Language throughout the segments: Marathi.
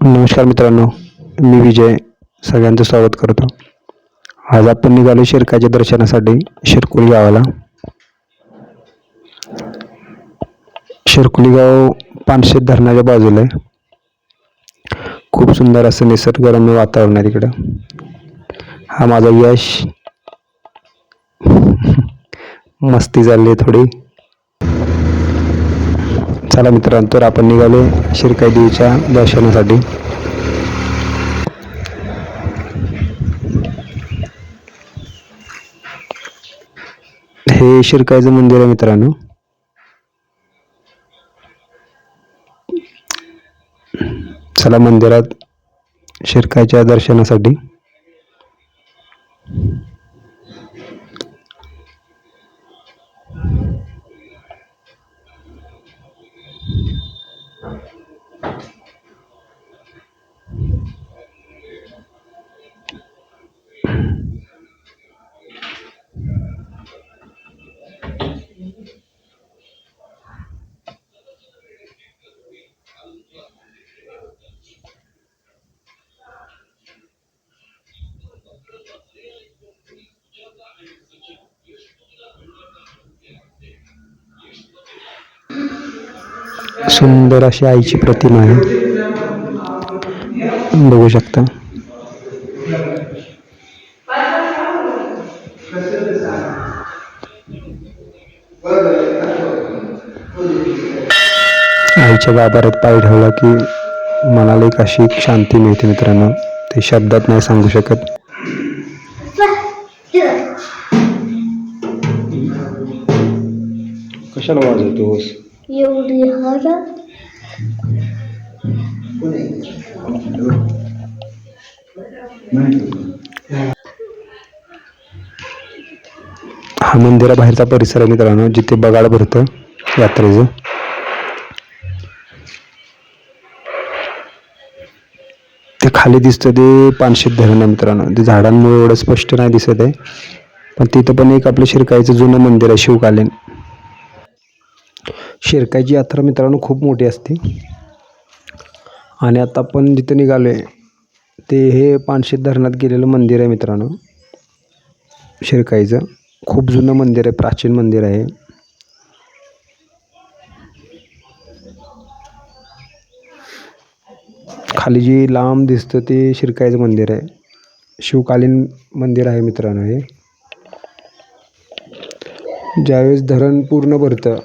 नमस्कार मित्रांनो मी विजय. सगळ्यांचं स्वागत करतो. आज आपण निघालो शिरकाच्या दर्शनासाठी शिरकुली गावाला. शिरकुली गाव पानशेत धरणाच्या बाजूला आहे. खूप सुंदर असं निसर्गरम्य वातावरण आहे तिकडं. हा माझा यश. मस्ती चालली आहे थोडी. चला मित्रांनो तर आपण निघालो शिरकाई देवीच्या दर्शनासाठी. हे शिरकाईचं मंदिर आहे मित्रांनो. चला मंदिरात शिरकाईच्या दर्शनासाठी. सुंदर अशी आईची प्रतिमा आहे. बघू शकता. आईच्या गाभाऱ्यात पाय ठेवला की मनाला एक अशी एक शांती मिळते मित्रांनो. ते शब्दात नाही सांगू शकत. कशाला वाजवतोस? एवढी हा मंदिराबाहेरचा परिसर आहे मित्रांनो जिथे बगाड भरतं यात्रेचं. ते खाली दिसतं ते पानशेत धरण आहे मित्रांनो. ते झाडांमुळे एवढं स्पष्ट नाही दिसत आहे. पण तिथं पण एक आपलं शिरकाईचं जुनं मंदिर आहे शिवकालीन. शिरकाईची यात्रा मित्रांनो खूप मोठी असते. आणि आता आपण जिथं निघालो आहे ते हे पानशेत धरणात गेलेलं मंदिर आहे मित्रांनो. शिरकाईचं खूप जुनं मंदिर आहे प्राचीन मंदिर आहे. खाली जी लांब दिसतं ते शिरकाईचं मंदिर आहे. शिवकालीन मंदिर आहे मित्रांनो हे. ज्यावेळेस धरण पूर्ण भरतं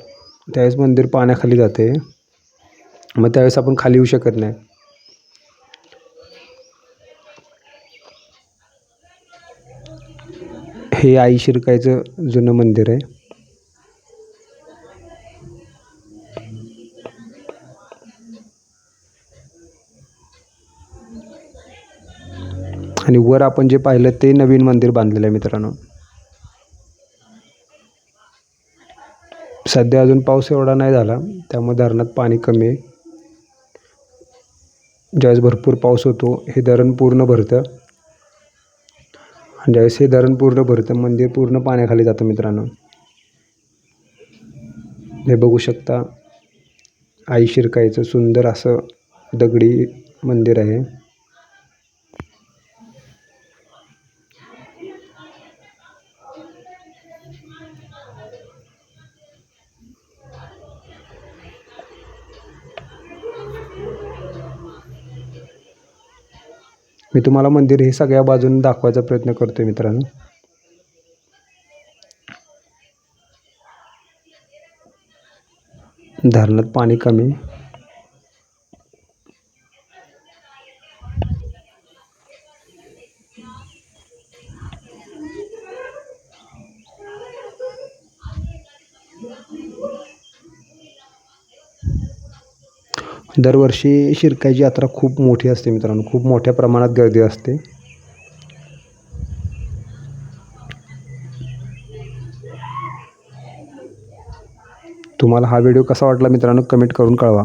त्यावेळेस मंदिर पाण्याखाली जाते. मग त्यावेळेस आपण खाली येऊ शकत नाही. हे आई शिरकाईचं जुनं मंदिर आहे. आणि वर आपण जे पाहिलं ते नवीन मंदिर बांधलेलं आहे मित्रांनो. सध्या अजून पाऊस एवढा नाही झाला. त्यामुळे धरणात पाणी कमी आहे. ज्यावेळेस भरपूर पाऊस होतो हे धरण पूर्ण भरतं. आणि ज्यावेळेस हे धरण पूर्ण भरतं मंदिर पूर्ण पाण्याखाली जातं मित्रांनो. हे बघू शकता आई शिरकाईचं सुंदर असं दगडी मंदिर आहे. मी तुम्हाला मंदिर हे सगळ्या बाजूने दाखवायचा प्रयत्न करतो आहे मित्रांनो. धरणात पाणी कमी. दरवर्षी शिरकाईची यात्रा खूप मोठी असते मित्रांनो. खूप मोठ्या प्रमाणात गर्दी असते. तुम्हाला हा व्हिडिओ कसा वाटला मित्रांनो कमेंट करून कळवा.